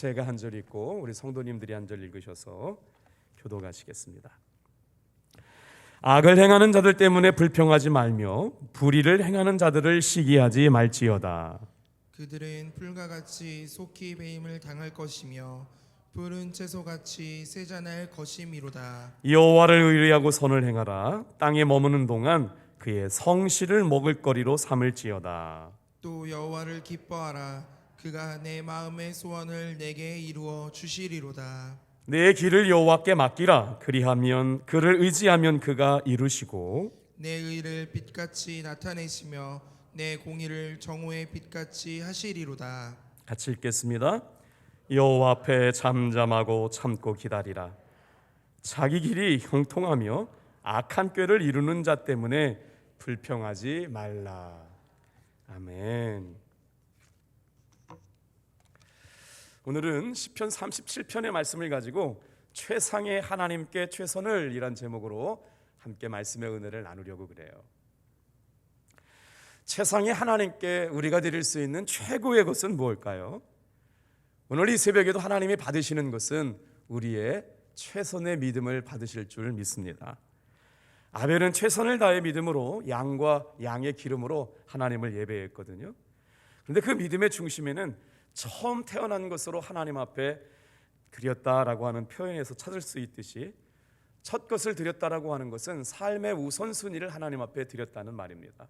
제가 한 절 읽고 우리 성도님들이 한 절 읽으셔서 교도가시겠습니다. 악을 행하는 자들 때문에 불평하지 말며 불의를 행하는 자들을 시기하지 말지어다. 그들은 풀과 같이 속히 배임을 당할 것이며 푸른 채소같이 세잔할 것이미로다. 여호와를 의뢰하고 선을 행하라. 땅에 머무는 동안 그의 성실을 먹을 거리로 삼을지어다. 또 여호와를 기뻐하라. 그가 내 마음의 소원을 내게 이루어 주시리로다. 내 길을 여호와께 맡기라. 그리하면 그를 의지하면 그가 이루시고 내 의를 빛같이 나타내시며 내 공의를 정오의 빛같이 하시리로다. 같이 읽겠습니다. 여호와 앞에 잠잠하고 참고 기다리라. 자기 길이 형통하며 악한 꾀를 이루는 자 때문에 불평하지 말라. 아멘. 오늘은 시편 37편의 말씀을 가지고 최상의 하나님께 최선을 이란 제목으로 함께 말씀의 은혜를 나누려고 그래요. 최상의 하나님께 우리가 드릴 수 있는 최고의 것은 무엇일까요? 오늘 이 새벽에도 하나님이 받으시는 것은 우리의 최선의 믿음을 받으실 줄 믿습니다. 아벨은 최선을 다해 믿음으로 양과 양의 기름으로 하나님을 예배했거든요. 그런데 그 믿음의 중심에는 처음 태어난 것으로 하나님 앞에 드렸다라고 하는 표현에서 찾을 수 있듯이 첫 것을 드렸다라고 하는 것은 삶의 우선순위를 하나님 앞에 드렸다는 말입니다.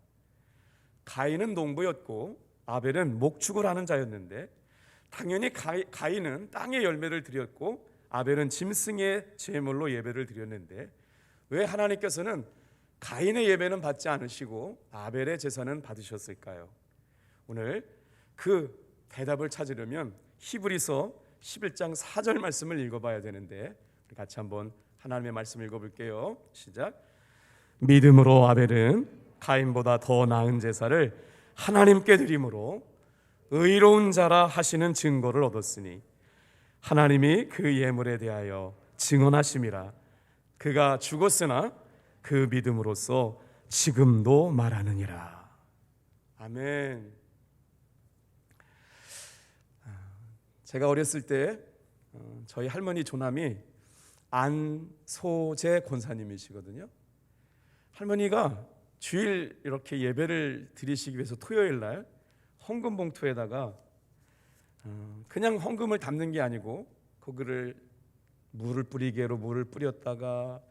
가인은 농부였고 아벨은 목축을 하는 자였는데 당연히 가이, 가인은 땅의 열매를 드렸고 아벨은 짐승의 제물로 예배를 드렸는데 왜 하나님께서는 가인의 예배는 받지 않으시고 아벨의 제사는 받으셨을까요? 오늘 그 대답을 찾으려면 히브리서 11장 4절 말씀을 읽어봐야 되는데 같이 한번 하나님의 말씀 읽어볼게요. 시작. 믿음으로 아벨은 가인보다 더 나은 제사를 하나님께 드림으로 의로운 자라 하시는 증거를 얻었으니 하나님이 그 예물에 대하여 증언하심이라 그가 죽었으나 그 믿음으로써 지금도 말하느니라. 아멘. 제가 어렸을 때 어, 저희 할머니 조남이 안소재 권사님이시거든요. 할머니가 주일 이렇게 예배를 드리시기 위해서 토요일 날 헌금 봉투에다가 어, 그냥 헌금을 담는 게 아니고 거기를 물을 뿌리개로 물을 뿌렸다가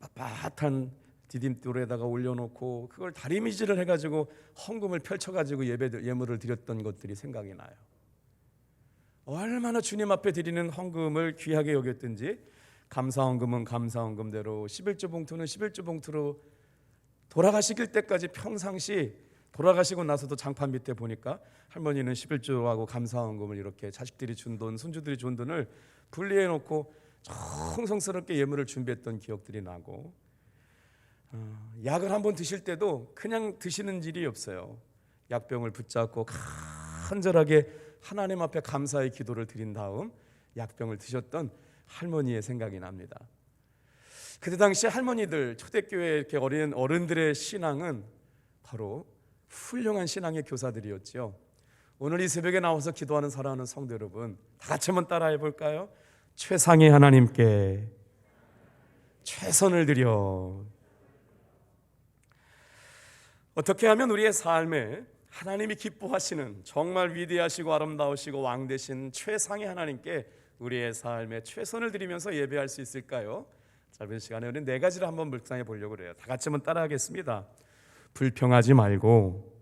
빳빳한 디딤돌에다가 올려놓고 그걸 다리미질을 해가지고 헌금을 펼쳐가지고 예배 예물을 드렸던 것들이 생각이 나요. 얼마나 주님 앞에 드리는 헌금을 귀하게 여겼든지 감사 헌금은 감사 헌금대로 11조 봉투는 11조 봉투로 돌아가시길 때까지 평상시 돌아가시고 나서도 장판 밑에 보니까 할머니는 11조하고 감사 헌금을 이렇게 자식들이 준 돈, 손주들이 준 돈을 분리해 놓고 정성스럽게 예물을 준비했던 기억들이 나고 어, 약을 한번 드실 때도 그냥 드시는 일이 없어요. 약병을 붙잡고 간절하게 하나님 앞에 감사의 기도를 드린 다음 약병을 드셨던 할머니의 생각이 납니다. 그때 당시 할머니들 초대교회 이렇게 어린 어른들의 신앙은 바로 훌륭한 신앙의 교사들이었지요. 오늘 이 새벽에 나와서 기도하는 사랑하는 성도 여러분, 다 같이 한번 따라해 볼까요? 최상의 하나님께 최선을 드려 어떻게 하면 우리의 삶에 하나님이 기뻐하시는 정말 위대하시고 아름다우시고 왕 되신 최상의 하나님께 우리의 삶에 최선을 드리면서 예배할 수 있을까요? 짧은 시간에 우리 네 가지를 한번 묵상해 보려고 그래요. 다 같이 한번 따라하겠습니다. 불평하지 말고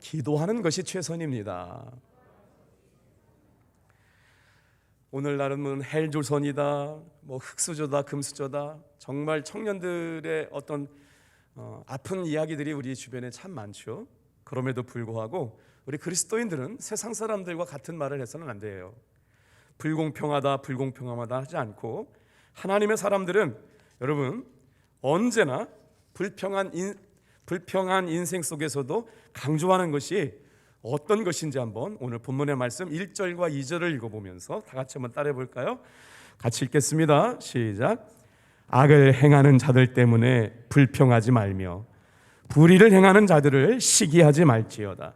기도하는 것이 최선입니다. 오늘날은 뭐 헬조선이다, 뭐 흑수저다, 금수저다. 정말 청년들의 어떤 어, 아픈 이야기들이 우리 주변에 참 많죠. 그럼에도 불구하고 우리 그리스도인들은 세상 사람들과 같은 말을 해서는 안 돼요. 불공평하다, 불공평하다 하지 않고 하나님의 사람들은 여러분 언제나 불평한 인, 불평한 인생 속에서도 강조하는 것이 어떤 것인지 한번 오늘 본문의 말씀 1절과 2절을 읽어보면서 다 같이 한번 따라해 볼까요? 같이 읽겠습니다. 시작. 악을 행하는 자들 때문에 불평하지 말며 불의를 행하는 자들을 시기하지 말지어다.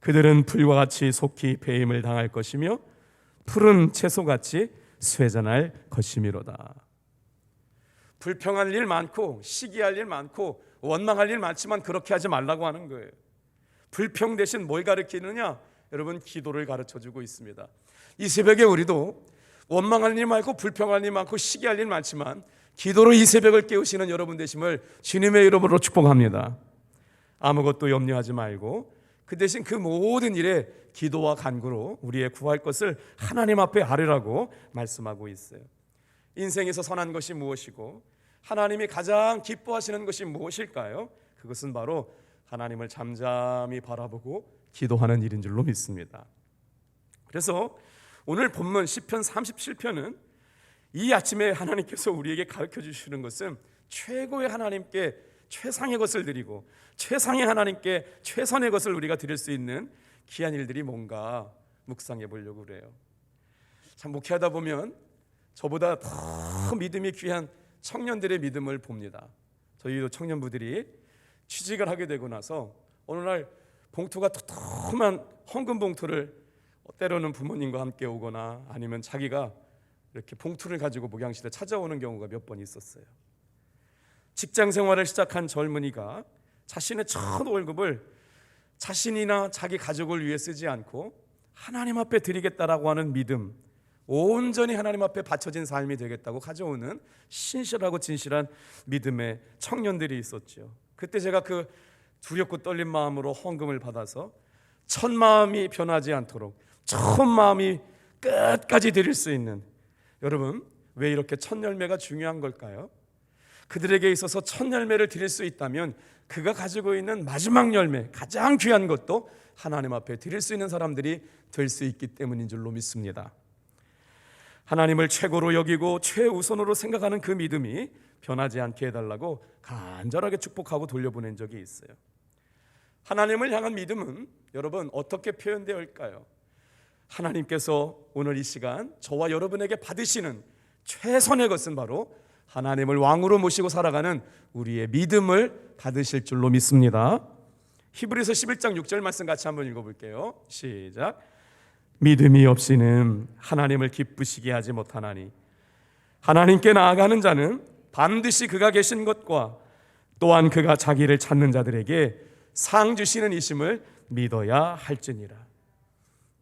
그들은 불과 같이 속히 배임을 당할 것이며 푸른 채소같이 쇠잔할 것이미로다. 불평할 일 많고 시기할 일 많고 원망할 일 많지만 그렇게 하지 말라고 하는 거예요. 불평 대신 뭘 가르치느냐? 여러분 기도를 가르쳐 주고 있습니다. 이 새벽에 우리도 원망할 일 많고 불평할 일 많고 시기할 일 많지만 기도로 이 새벽을 깨우시는 여러분 되심을 주님의 이름으로 축복합니다. 아무것도 염려하지 말고 그 대신 그 모든 일에 기도와 간구로 우리의 구할 것을 하나님 앞에 아뢰라고 말씀하고 있어요. 인생에서 선한 것이 무엇이고 하나님이 가장 기뻐하시는 것이 무엇일까요? 그것은 바로 하나님을 잠잠히 바라보고 기도하는 일인 줄로 믿습니다. 그래서 오늘 본문 시편 37편은 이 아침에 하나님께서 우리에게 가르쳐 주시는 것은 최고의 하나님께 최상의 것을 드리고 최상의 하나님께 최선의 것을 우리가 드릴 수 있는 귀한 일들이 뭔가 묵상해 보려고 그래요. 참 목회하다 보면 저보다 더 믿음이 귀한 청년들의 믿음을 봅니다. 저희도 청년부들이 취직을 하게 되고 나서 어느 날 봉투가 도톰한 헌금 봉투를 때로는 부모님과 함께 오거나 아니면 자기가 이렇게 봉투를 가지고 목양실에 찾아오는 경우가 몇 번 있었어요. 직장 생활을 시작한 젊은이가 자신의 첫 월급을 자신이나 자기 가족을 위해 쓰지 않고 하나님 앞에 드리겠다라고 하는 믿음, 온전히 하나님 앞에 바쳐진 삶이 되겠다고 가져오는 신실하고 진실한 믿음의 청년들이 있었죠. 그때 제가 그 두렵고 떨린 마음으로 헌금을 받아서 첫 마음이 변하지 않도록 첫 마음이 끝까지 드릴 수 있는 여러분 왜 이렇게 첫 열매가 중요한 걸까요? 그들에게 있어서 첫 열매를 드릴 수 있다면 그가 가지고 있는 마지막 열매 가장 귀한 것도 하나님 앞에 드릴 수 있는 사람들이 될 수 있기 때문인 줄로 믿습니다. 하나님을 최고로 여기고 최우선으로 생각하는 그 믿음이 변하지 않게 해달라고 간절하게 축복하고 돌려보낸 적이 있어요. 하나님을 향한 믿음은 여러분 어떻게 표현되어 일까요? 하나님께서 오늘 이 시간 저와 여러분에게 받으시는 최선의 것은 바로 하나님을 왕으로 모시고 살아가는 우리의 믿음을 받으실 줄로 믿습니다. 히브리서 11장 6절 말씀 같이 한번 읽어볼게요. 시작. 믿음이 없이는 하나님을 기쁘시게 하지 못하나니 하나님께 나아가는 자는 반드시 그가 계신 것과 또한 그가 자기를 찾는 자들에게 상 주시는 이심을 믿어야 할지니라.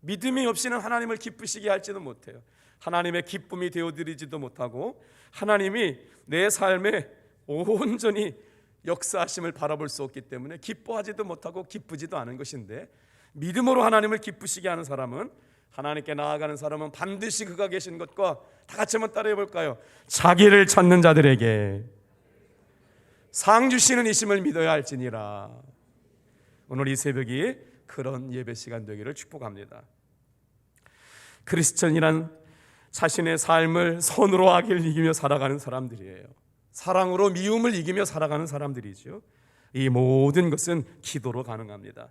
믿음이 없이는 하나님을 기쁘시게 할지도 못해요. 하나님의 기쁨이 되어드리지도 못하고 하나님이 내 삶에 온전히 역사하심을 바라볼 수 없기 때문에 기뻐하지도 못하고 기쁘지도 않은 것인데 믿음으로 하나님을 기쁘시게 하는 사람은 하나님께 나아가는 사람은 반드시 그가 계신 것과 다 같이 한번 따라해 볼까요? 자기를 찾는 자들에게 상 주시는 이심을 믿어야 할지니라. 오늘 이 새벽이 그런 예배 시간 되기를 축복합니다. 크리스천이란 자신의 삶을 선으로 악을 이기며 살아가는 사람들이에요. 사랑으로 미움을 이기며 살아가는 사람들이죠. 이 모든 것은 기도로 가능합니다.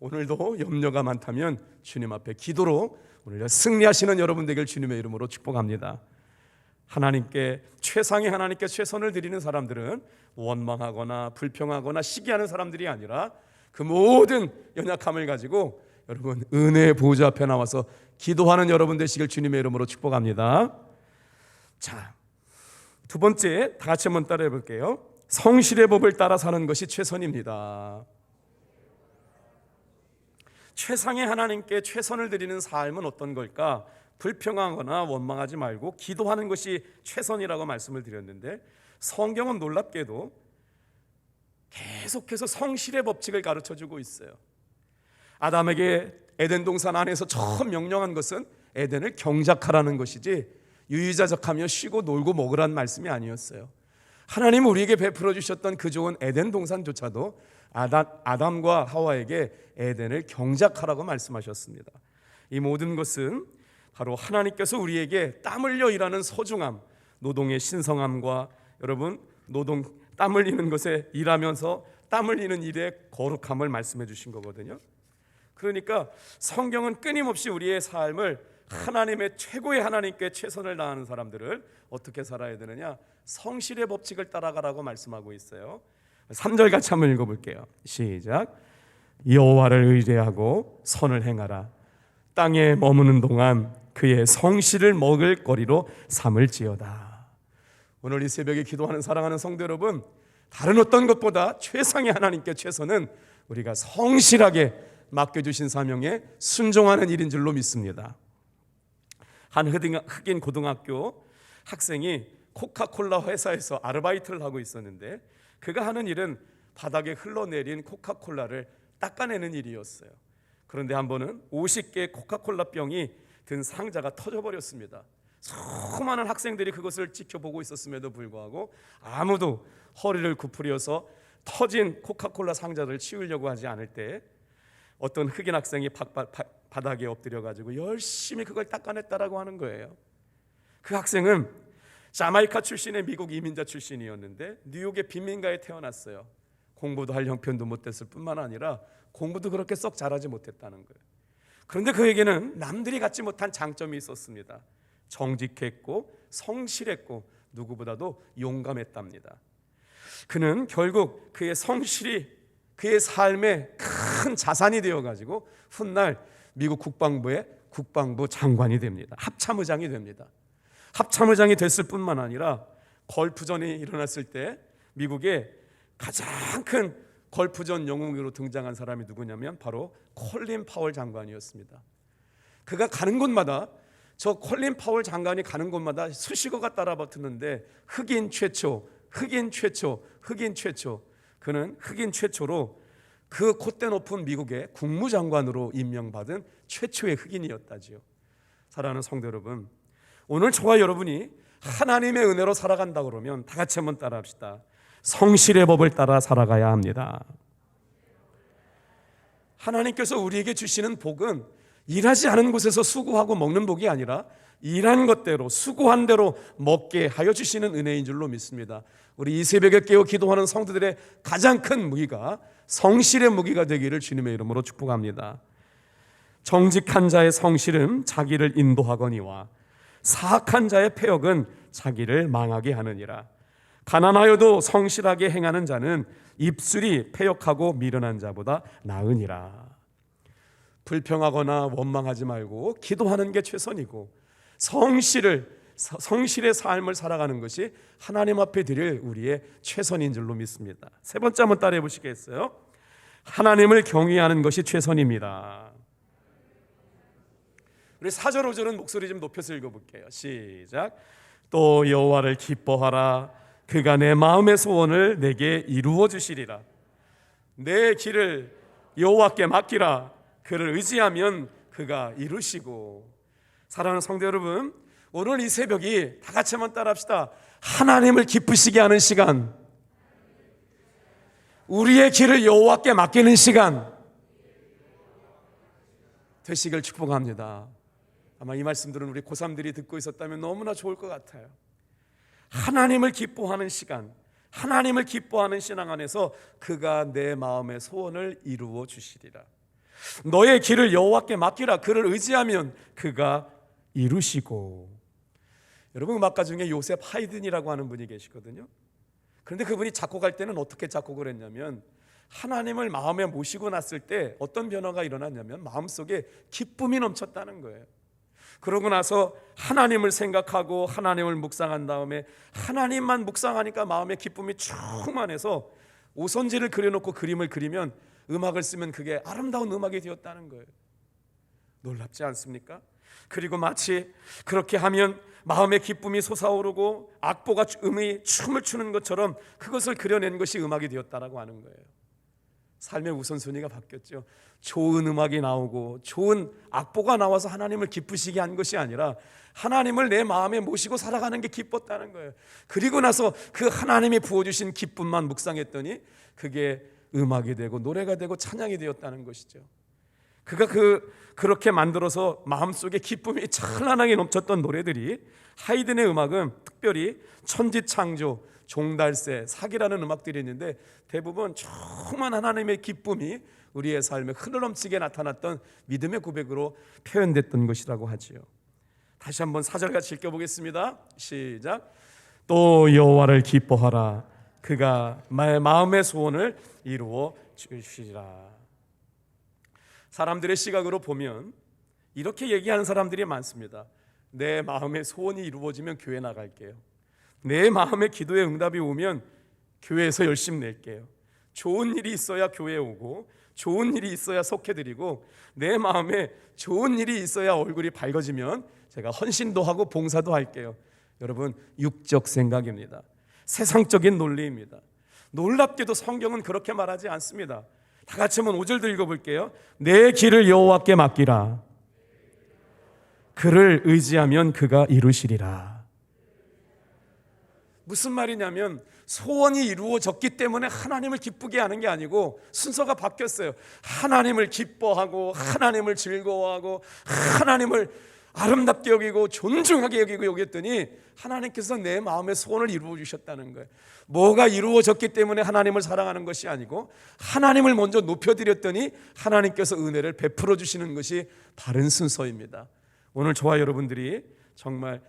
오늘도 염려가 많다면 주님 앞에 기도로 오늘 승리하시는 여러분 되길 주님의 이름으로 축복합니다. 하나님께 최상의 하나님께 최선을 드리는 사람들은 원망하거나 불평하거나 시기하는 사람들이 아니라 그 모든 연약함을 가지고 여러분 은혜의 보좌 앞에 나와서 기도하는 여러분 되시길 주님의 이름으로 축복합니다. 자, 두 번째 다 같이 한번 따라해 볼게요. 성실의 법을 따라 사는 것이 최선입니다. 최상의 하나님께 최선을 드리는 삶은 어떤 걸까? 불평하거나 원망하지 말고 기도하는 것이 최선이라고 말씀을 드렸는데 성경은 놀랍게도 계속해서 성실의 법칙을 가르쳐 주고 있어요. 아담에게 에덴 동산 안에서 처음 명령한 것은 에덴을 경작하라는 것이지 유유자적하며 쉬고 놀고 먹으라는 말씀이 아니었어요. 하나님 우리에게 베풀어 주셨던 그 좋은 에덴 동산조차도 아담, 아담 과 하와에게 에덴을 경작하라고 말씀하셨습니다. 이 모든 것은 바로 하나님께서 우리에게 땀 흘려 일하는 소중함, 노동의 신성함과 여러분 노동 땀 흘리는 것에 일하면서 땀 흘리는 일의 거룩함을 말씀해 주신 거거든요. 그러니까 성경은 끊임없이 우리의 삶을 하나님의 최고의 하나님께 최선을 다하는 사람들을 어떻게 살아야 되느냐? 성실의 법칙을 따라가라고 말씀하고 있어요. 3절 같이 한번 읽어 볼게요. 시작. 여호와를 의뢰하고 선을 행하라. 땅에 머무는 동안 그의 성실을 먹을 거리로 삼을지어다. 오늘 이 새벽에 기도하는 사랑하는 성도 여러분, 다른 어떤 것보다 최상의 하나님께 최선은 우리가 성실하게 맡겨주신 사명에 순종하는 일인 줄로 믿습니다. 한 흑인- 고등학교 학생이 코카콜라 회사에서 아르바이트를 하고 있었는데 그가 하는 일은 바닥에 흘러내린 코카콜라를 닦아내는 일이었어요. 그런데 한 번은 50개의 코카콜라 병이 든 상자가 터져버렸습니다. 수많은 학생들이 그것을 지켜보고 있었음에도 불구하고 아무도 허리를 구부려서 터진 코카콜라 상자를 치우려고 하지 않을 때 어떤 흑인 학생이 바, 바, 바, 바닥에 엎드려 가지고 열심히 그걸 닦아냈다라고 하는 거예요. 그 학생은 자마이카 출신의 미국 이민자 출신이었는데 뉴욕의 빈민가에 태어났어요. 공부도 할 형편도 못 됐을 뿐만 아니라 공부도 그렇게 썩 잘하지 못했다는 거예요. 그런데 그에게는 남들이 갖지 못한 장점이 있었습니다. 정직했고 성실했고 누구보다도 용감했답니다. 그는 결국 그의 성실이 그의 삶의 큰 자산이 되어 가지고 훗날 미국 국방부의 국방부 장관이 됩니다. 합참의장이 됩니다. 합참의장이 됐을 뿐만 아니라 걸프전이 일어났을 때 미국의 가장 큰 걸프전 영웅으로 등장한 사람이 누구냐면 바로 콜린 파월 장관이었습니다. 그가 가는 곳마다 저 콜린 파월 장관이 가는 곳마다 수식어가 따라붙는데 흑인 최초, 흑인 최초, 흑인 최초. 그는 흑인 최초로 그 콧대 높은 미국의 국무장관으로 임명받은 최초의 흑인이었다지요. 사랑하는 성도 여러분, 오늘 저와 여러분이 하나님의 은혜로 살아간다 그러면 다 같이 한번 따라합시다. 성실의 법을 따라 살아가야 합니다. 하나님께서 우리에게 주시는 복은 일하지 않은 곳에서 수고하고 먹는 복이 아니라 일한 것대로 수고한 대로 먹게 하여 주시는 은혜인 줄로 믿습니다. 우리 이 새벽에 깨어 기도하는 성도들의 가장 큰 무기가 성실의 무기가 되기를 주님의 이름으로 축복합니다. 정직한 자의 성실은 자기를 인도하거니와 사악한 자의 폐역은 자기를 망하게 하느니라. 가난하여도 성실하게 행하는 자는 입술이 폐역하고 미련한 자보다 나으니라. 불평하거나 원망하지 말고 기도하는 게 최선이고 성실을 성실의 삶을 살아가는 것이 하나님 앞에 드릴 우리의 최선인 줄로 믿습니다. 세 번째 한번 따라해 보시겠어요? 하나님을 경외하는 것이 최선입니다. 우리 4절 5절은 목소리 좀 높여서 읽어 볼게요. 시작. 또 여호와를 기뻐하라. 그가 내 마음의 소원을 내게 이루어 주시리라. 내 길을 여호와께 맡기라. 그를 의지하면 그가 이루시고. 사랑하는 성도 여러분, 오늘 이 새벽이 다 같이 한번 따라합시다. 하나님을 기쁘시게 하는 시간. 우리의 길을 여호와께 맡기는 시간 되시길 축복합니다. 아마 이 말씀들은 우리 고3들이 듣고 있었다면 너무나 좋을 것 같아요. 하나님을 기뻐하는 시간, 하나님을 기뻐하는 신앙 안에서 그가 내 마음의 소원을 이루어 주시리라. 너의 길을 여호와께 맡기라. 그를 의지하면 그가 이루시고. 여러분 음악가 중에 요셉 하이든이라고 하는 분이 계시거든요. 그런데 그분이 작곡할 때는 어떻게 작곡을 했냐면 하나님을 마음에 모시고 났을 때 어떤 변화가 일어났냐면 마음속에 기쁨이 넘쳤다는 거예요. 그러고 나서 하나님을 생각하고 하나님을 묵상한 다음에 하나님만 묵상하니까 마음에 기쁨이 충만해서 오선지를 그려놓고 그림을 그리면 음악을 쓰면 그게 아름다운 음악이 되었다는 거예요. 놀랍지 않습니까? 그리고 마치 그렇게 하면 마음의 기쁨이 솟아오르고 악보가 음이 춤을 추는 것처럼 그것을 그려낸 것이 음악이 되었다라고 하는 거예요. 삶의 우선순위가 바뀌었죠. 좋은 음악이 나오고 좋은 악보가 나와서 하나님을 기쁘시게 한 것이 아니라 하나님을 내 마음에 모시고 살아가는 게 기뻤다는 거예요. 그리고 나서 그 하나님이 부어주신 기쁨만 묵상했더니 그게 음악이 되고 노래가 되고 찬양이 되었다는 것이죠. 그가 그 그렇게 만들어서 마음속에 기쁨이 찬란하게 넘쳤던 노래들이 하이든의 음악은 특별히 천지 창조, 종달새, 사기라는 음악들이 있는데 대부분 정말 하나님의 기쁨이 우리의 삶에 흐르넘치게 나타났던 믿음의 고백으로 표현됐던 것이라고 하지요. 다시 한번 사절 같이 읽어 보겠습니다. 시작. 또 여호와를 기뻐하라. 그가 내 마음의 소원을 이루어 주시리라. 사람들의 시각으로 보면 이렇게 얘기하는 사람들이 많습니다. 내 마음의 소원이 이루어지면 교회 나갈게요. 내 마음의 기도의 응답이 오면 교회에서 열심 낼게요. 좋은 일이 있어야 교회 오고 좋은 일이 있어야 속해드리고 내 마음에 좋은 일이 있어야 얼굴이 밝아지면 제가 헌신도 하고 봉사도 할게요. 여러분 육적 생각입니다. 세상적인 논리입니다. 놀랍게도 성경은 그렇게 말하지 않습니다. 다 같이 한번 5절도 읽어볼게요. 내 길을 여호와께 맡기라. 그를 의지하면 그가 이루시리라. 무슨 말이냐면 소원이 이루어졌기 때문에 하나님을 기쁘게 하는 게 아니고 순서가 바뀌었어요. 하나님을 기뻐하고 하나님을 즐거워하고 하나님을 아름답게 여기고 존중하게 여기고 여겼더니 하나님께서 내 마음의 소원을 이루어 주셨다는 거예요. 뭐가 이루어졌기 때문에 하나님을 사랑하는 것이 아니고 하나님을 먼저 높여 드렸더니 하나님께서 은혜를 베풀어 주시는 것이 바른 순서입니다. 오늘 저와 여러분들이 정말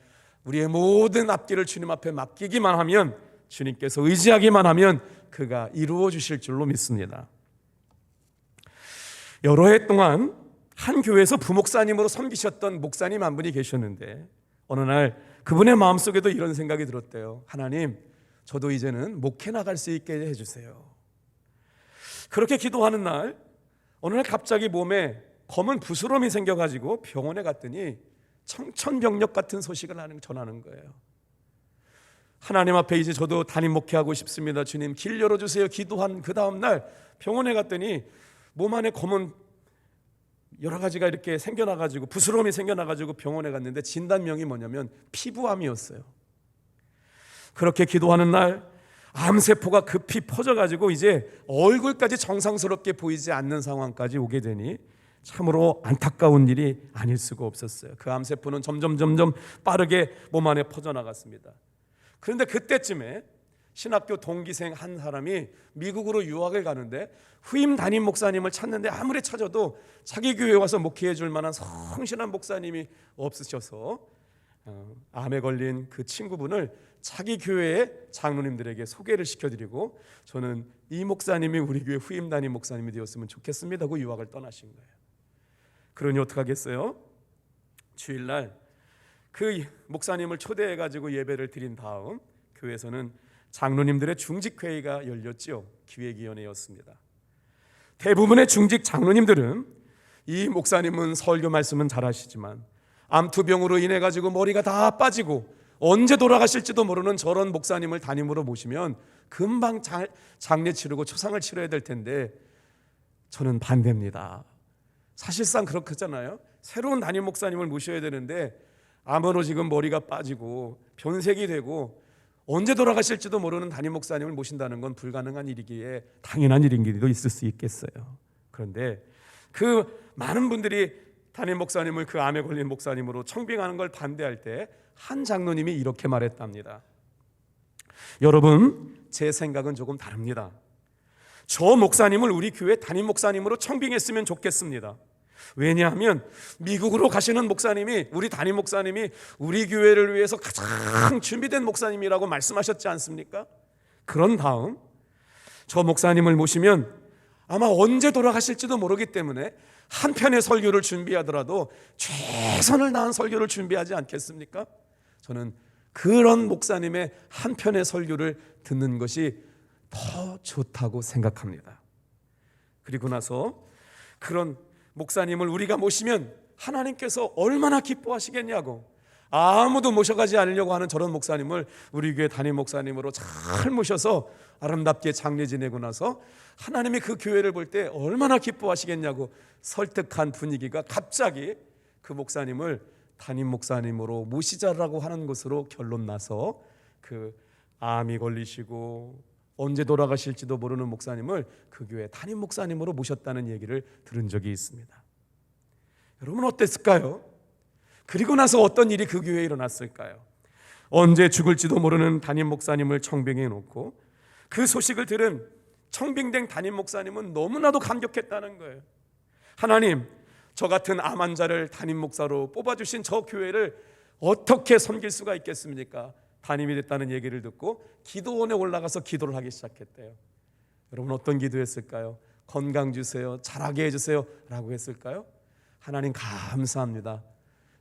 우리의 모든 앞길을 주님 앞에 맡기기만 하면 주님께서 의지하기만 하면 그가 이루어 주실 줄로 믿습니다. 여러 해 동안 한 교회에서 부목사님으로 섬기셨던 목사님 한 분이 계셨는데 어느 날 그분의 마음속에도 이런 생각이 들었대요. 하나님, 저도 이제는 목회 나갈 수 있게 해 주세요. 그렇게 기도하는 날 어느 날 갑자기 몸에 검은 부스럼이 생겨 가지고 병원에 갔더니 청천벽력 같은 소식을 하는 전하는 거예요. 하나님 앞에 이제 저도 담임 목회하고 싶습니다. 주님 길 열어 주세요. 기도한 그 다음 날 병원에 갔더니 몸 안에 검은 여러 가지가 이렇게 생겨나 가지고 부스럼이 생겨나 가지고 병원에 갔는데 진단명이 뭐냐면 피부암이었어요. 그렇게 기도하는 날 암세포가 급히 퍼져 가지고 이제 얼굴까지 정상스럽게 보이지 않는 상황까지 오게 되니 참으로 안타까운 일이 아닐 수가 없었어요. 그 암세포는 점점 점점 빠르게 몸 안에 퍼져 나갔습니다. 그런데 그때쯤에 신학교 동기생 한 사람이 미국으로 유학을 가는데 후임 담임 목사님을 찾는데 아무리 찾아도 자기 교회 와서 목회해 줄 만한 성실한 목사님이 없으셔서 어, 암에 걸린 그 친구분을 자기 교회의 장로님들에게 소개를 시켜드리고 저는 이 목사님이 우리 교회 후임 담임 목사님이 되었으면 좋겠습니다 하고 유학을 떠나신 거예요. 그러니 어떡하겠어요? 주일날 그 목사님을 초대해 가지고 예배를 드린 다음 교회에서는 장로님들의 중직 회의가 열렸지요. 기획위원회였습니다. 대부분의 중직 장로님들은 이 목사님은 설교 말씀은 잘하시지만 암투병으로 인해 가지고 머리가 다 빠지고 언제 돌아가실지도 모르는 저런 목사님을 담임으로 모시면 금방 장, 장례 치르고 초상을 치러야 될 텐데 저는 반대입니다. 사실상 그렇잖아요. 새로운 담임 목사님을 모셔야 되는데 암으로 지금 머리가 빠지고 변색이 되고 언제 돌아가실지도 모르는 담임 목사님을 모신다는 건 불가능한 일이기에 당연한 일인기도 있을 수 있겠어요. 그런데 그 많은 분들이 담임 목사님을 그 암에 걸린 목사님으로 청빙하는 걸 반대할 때 한 장로님이 이렇게 말했답니다. 여러분, 제 생각은 조금 다릅니다. 저 목사님을 우리 교회 담임 목사님으로 청빙했으면 좋겠습니다. 왜냐하면 미국으로 가시는 목사님이 우리 담임 목사님이 우리 교회를 위해서 가장 준비된 목사님이라고 말씀하셨지 않습니까? 그런 다음 저 목사님을 모시면 아마 언제 돌아가실지도 모르기 때문에 한 편의 설교를 준비하더라도 최선을 다한 설교를 준비하지 않겠습니까? 저는 그런 목사님의 한 편의 설교를 듣는 것이 더 좋다고 생각합니다. 그리고 나서 그런 목사님을 우리가 모시면 하나님께서 얼마나 기뻐하시겠냐고. 아무도 모셔가지 않으려고 하는 저런 목사님을 우리 교회 담임 목사님으로 잘 모셔서 아름답게 장례 지내고 나서 하나님이 그 교회를 볼 때 얼마나 기뻐하시겠냐고 설득한 분위기가 갑자기 그 목사님을 담임 목사님으로 모시자라고 하는 것으로 결론 나서 그 암이 걸리시고 언제 돌아가실지도 모르는 목사님을 그 교회 담임 목사님으로 모셨다는 얘기를 들은 적이 있습니다. 여러분 어땠을까요? 그리고 나서 어떤 일이 그 교회에 일어났을까요? 언제 죽을지도 모르는 담임 목사님을 청빙해 놓고 그 소식을 들은 청빙된 담임 목사님은 너무나도 감격했다는 거예요. 하나님, 저 같은 암 환자를 담임 목사로 뽑아주신 저 교회를 어떻게 섬길 수가 있겠습니까? 담임이 됐다는 얘기를 듣고 기도원에 올라가서 기도를 하기 시작했대요. 여러분 어떤 기도했을까요? 건강 주세요. 잘하게 해주세요. 라고 했을까요? 하나님 감사합니다.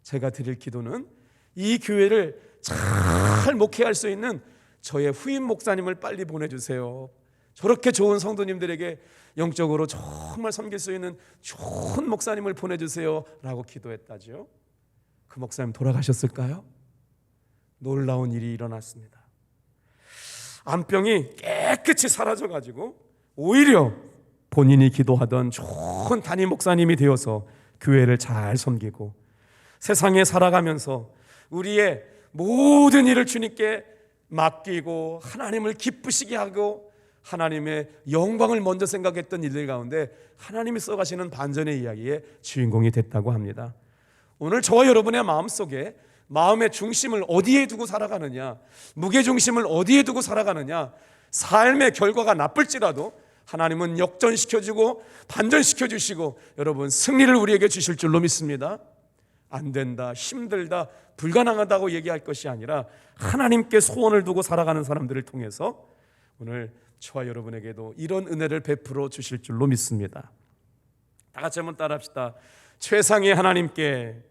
제가 드릴 기도는 이 교회를 잘 목회할 수 있는 저의 후임 목사님을 빨리 보내주세요. 저렇게 좋은 성도님들에게 영적으로 정말 섬길 수 있는 좋은 목사님을 보내주세요 라고 기도했다죠. 그 목사님 돌아가셨을까요? 놀라운 일이 일어났습니다. 암병이 깨끗이 사라져 가지고 오히려 본인이 기도하던 좋은 담임 목사님이 되어서 교회를 잘 섬기고 세상에 살아가면서 우리의 모든 일을 주님께 맡기고 하나님을 기쁘시게 하고 하나님의 영광을 먼저 생각했던 일들 가운데 하나님이 써가시는 반전의 이야기의 주인공이 됐다고 합니다. 오늘 저와 여러분의 마음속에 마음의 중심을 어디에 두고 살아가느냐, 무게 중심을 어디에 두고 살아가느냐, 삶의 결과가 나쁠지라도 하나님은 역전시켜주고 반전시켜주시고 여러분 승리를 우리에게 주실 줄로 믿습니다. 안 된다, 힘들다, 불가능하다고 얘기할 것이 아니라 하나님께 소원을 두고 살아가는 사람들을 통해서 오늘 저와 여러분에게도 이런 은혜를 베풀어 주실 줄로 믿습니다. 다 같이 한번 따라합시다. 최상의 하나님께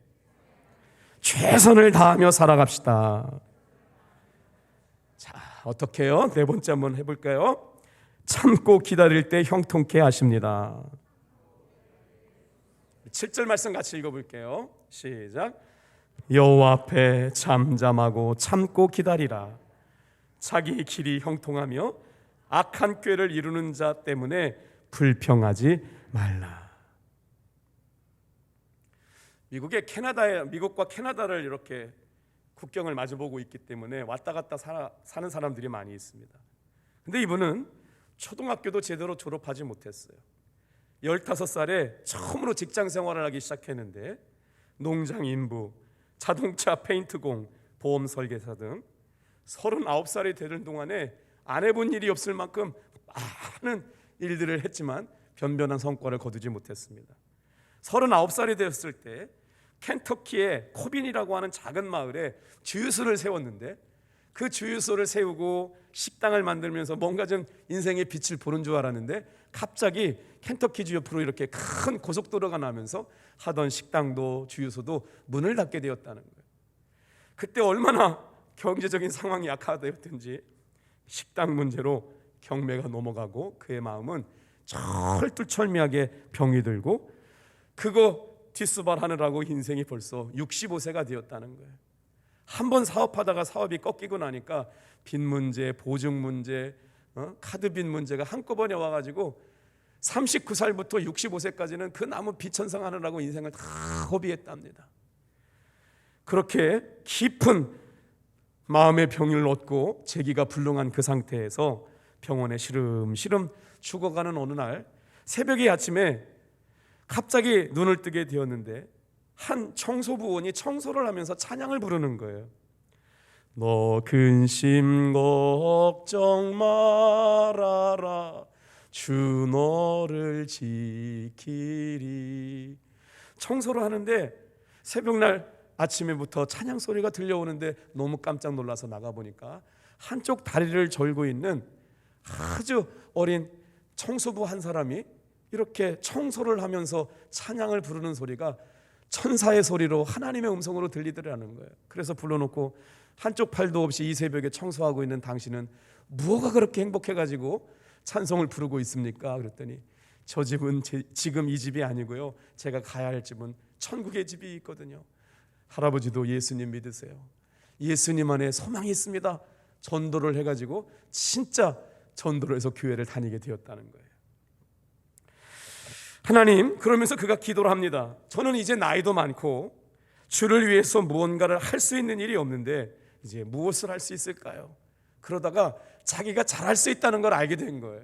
최선을 다하며 살아갑시다. 자, 어떻게요? 네 번째 한번 해볼까요? 참고 기다릴 때 형통케 하십니다. 7절 말씀 같이 읽어볼게요. 시작. 여호와 앞에 잠잠하고 참고 기다리라. 자기 길이 형통하며 악한 꾀를 이루는 자 때문에 불평하지 말라. 미국의 캐나다에 미국과 캐나다를 이렇게 국경을 마주보고 있기 때문에 왔다 갔다 살아, 사는 사람들이 많이 있습니다. 근데 이분은 초등학교도 제대로 졸업하지 못했어요. 15살에 처음으로 직장 생활을 하기 시작했는데 농장 인부, 자동차 페인트공, 보험 설계사 등 39살이 되는 동안에 안 해본 일이 없을 만큼 많은 일들을 했지만 변변한 성과를 거두지 못했습니다. 39살이 되었을 때 켄터키의 코빈이라고 하는 작은 마을에 주유소를 세웠는데 그 주유소를 세우고 식당을 만들면서 뭔가 좀 인생의 빛을 보는 줄 알았는데 갑자기 켄터키 주 옆으로 이렇게 큰 고속도로가 나면서 하던 식당도 주유소도 문을 닫게 되었다는 거예요. 그때 얼마나 경제적인 상황이 악화되었든지 식당 문제로 경매가 넘어가고 그의 마음은 철두철미하게 병이 들고 그거 뒷수발 하느라고 인생이 벌써 65세가 되었다는 거예요. 한 번 사업하다가 사업이 꺾이고 나니까 빚 문제, 보증 문제, 어? 카드 빚 문제가 한꺼번에 와가지고 39살부터 65세까지는 그 나무 비천성하느라고 인생을 다 허비했답니다. 그렇게 깊은 마음의 병을 얻고 재기가 불능한 그 상태에서 병원에 시름시름 죽어가는 어느 날 새벽에 아침에 갑자기 눈을 뜨게 되었는데 한 청소부원이 청소를 하면서 찬양을 부르는 거예요. 너 근심 걱정 말아라 주 너를 지키리 청소를 하는데 새벽날 아침에부터 찬양 소리가 들려오는데 너무 깜짝 놀라서 나가 보니까 한쪽 다리를 절고 있는 아주 어린 청소부 한 사람이 이렇게 청소를 하면서 찬양을 부르는 소리가 천사의 소리로 하나님의 음성으로 들리더라는 거예요. 그래서 불러놓고 한쪽 팔도 없이 이 새벽에 청소하고 있는 당신은 무엇가 그렇게 행복해가지고 찬송을 부르고 있습니까? 그랬더니 저 집은 제, 지금 이 집이 아니고요. 제가 가야 할 집은 천국의 집이 있거든요. 할아버지도 예수님 믿으세요. 예수님 안에 소망이 있습니다. 전도를 해가지고 진짜 전도를 해서 교회를 다니게 되었다는 거예요. 하나님, 그러면서 그가 기도를 합니다. 저는 이제 나이도 많고 주를 위해서 무언가를 할 수 있는 일이 없는데 이제 무엇을 할 수 있을까요? 그러다가 자기가 잘할 수 있다는 걸 알게 된 거예요.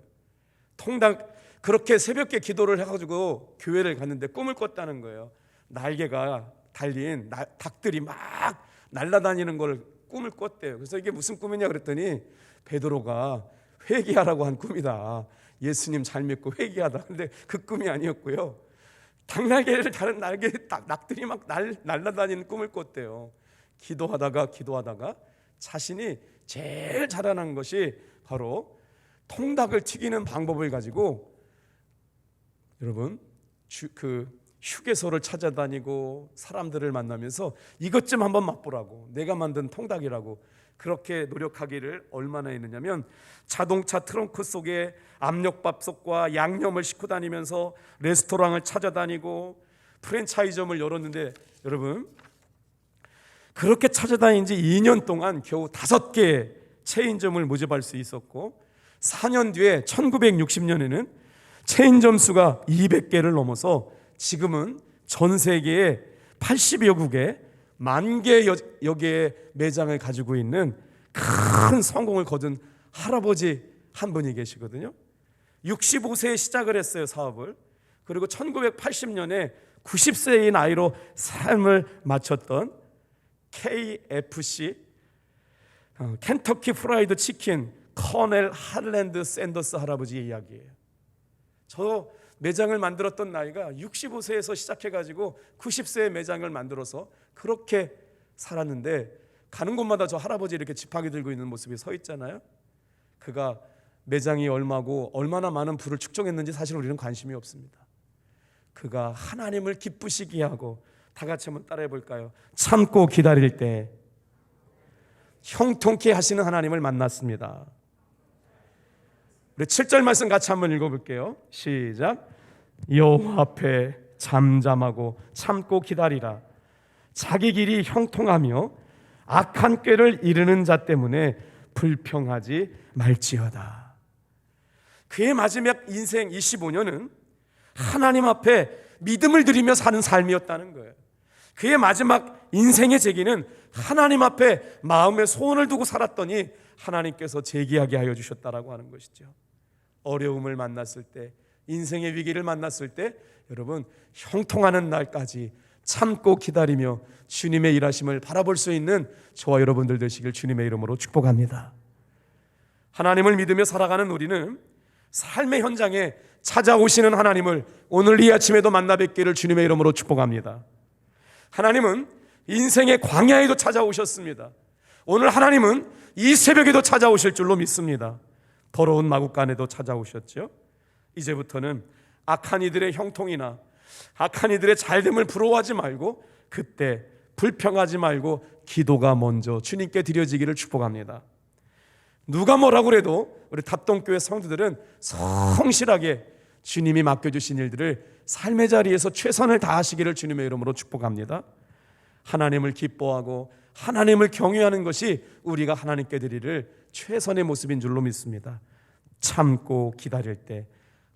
통닭 그렇게 새벽에 기도를 해가지고 교회를 갔는데 꿈을 꿨다는 거예요. 날개가 달린 나, 닭들이 막 날아다니는 걸 꿈을 꿨대요. 그래서 이게 무슨 꿈이냐 그랬더니 베드로가 회개하라고 한 꿈이다. 예수님 잘 믿고 회개하다. 근데 그 꿈이 아니었고요. 닭날개를 다른 날개 닭, 낙들이 막 날, 날아다니는 꿈을 꿨대요. 기도하다가 기도하다가 자신이 제일 잘하는 것이 바로 통닭을 튀기는 방법을 가지고 여러분 주, 그 휴게소를 찾아다니고 사람들을 만나면서 이것 좀 한번 맛보라고 내가 만든 통닭이라고 그렇게 노력하기를 얼마나 했느냐면 자동차 트렁크 속에 압력밥솥과 양념을 싣고 다니면서 레스토랑을 찾아다니고 프랜차이점을 열었는데 여러분 그렇게 찾아다닌 지 2년 동안 겨우 다섯 개의 체인점을 모집할 수 있었고 4년 뒤에 1960년에는 체인점 수가 200개를 넘어서 지금은 전 세계에 80여 국에 만개 여개의 매장을 가지고 있는 큰 성공을 거둔 할아버지 한 분이 계시거든요. 65세에 시작을 했어요, 사업을. 그리고 1980년에 90세의 나이로 삶을 마쳤던 KFC 어, 켄터키 프라이드 치킨 커넬 할랜드 샌더스 할아버지의 이야기예요. 저 매장을 만들었던 나이가 65세에서 시작해 가지고 90세의 매장을 만들어서 그렇게 살았는데 가는 곳마다 저 할아버지 이렇게 지팡이 들고 있는 모습이 서 있잖아요. 그가 매장이 얼마고 얼마나 많은 부를 축적했는지 사실 우리는 관심이 없습니다. 그가 하나님을 기쁘시게 하고 다 같이 한번 따라해 볼까요? 참고 기다릴 때 형통케 하시는 하나님을 만났습니다. 우리 7절 말씀 같이 한번 읽어 볼게요. 시작. 여호와 앞에 잠잠하고 참고 기다리라. 자기 길이 형통하며 악한 꾀를 이르는 자 때문에 불평하지 말지어다. 그의 마지막 인생 25년은 하나님 앞에 믿음을 드리며 사는 삶이었다는 거예요. 그의 마지막 인생의 재기는 하나님 앞에 마음의 소원을 두고 살았더니 하나님께서 재기하게 하여 주셨다라고 하는 것이죠. 어려움을 만났을 때, 인생의 위기를 만났을 때, 여러분 형통하는 날까지 참고 기다리며 주님의 일하심을 바라볼 수 있는 저와 여러분들 되시길 주님의 이름으로 축복합니다. 하나님을 믿으며 살아가는 우리는 삶의 현장에 찾아오시는 하나님을 오늘 이 아침에도 만나 뵙기를 주님의 이름으로 축복합니다. 하나님은 인생의 광야에도 찾아오셨습니다. 오늘 하나님은 이 새벽에도 찾아오실 줄로 믿습니다. 더러운 마국간에도 찾아오셨죠. 이제부터는 악한 이들의 형통이나 악한 이들의 잘됨을 부러워하지 말고 그때 불평하지 말고 기도가 먼저 주님께 드려지기를 축복합니다. 누가 뭐라고 그래도 우리 답동교회 성도들은 성실하게 주님이 맡겨주신 일들을 삶의 자리에서 최선을 다하시기를 주님의 이름으로 축복합니다. 하나님을 기뻐하고 하나님을 경외하는 것이 우리가 하나님께 드리를 최선의 모습인 줄로 믿습니다. 참고 기다릴 때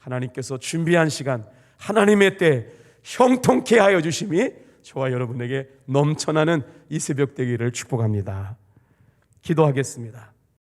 하나님께서 준비한 시간 하나님의 때 형통케 하여 주심이 저와 여러분에게 넘쳐나는 이 새벽 되기를 축복합니다. 기도하겠습니다.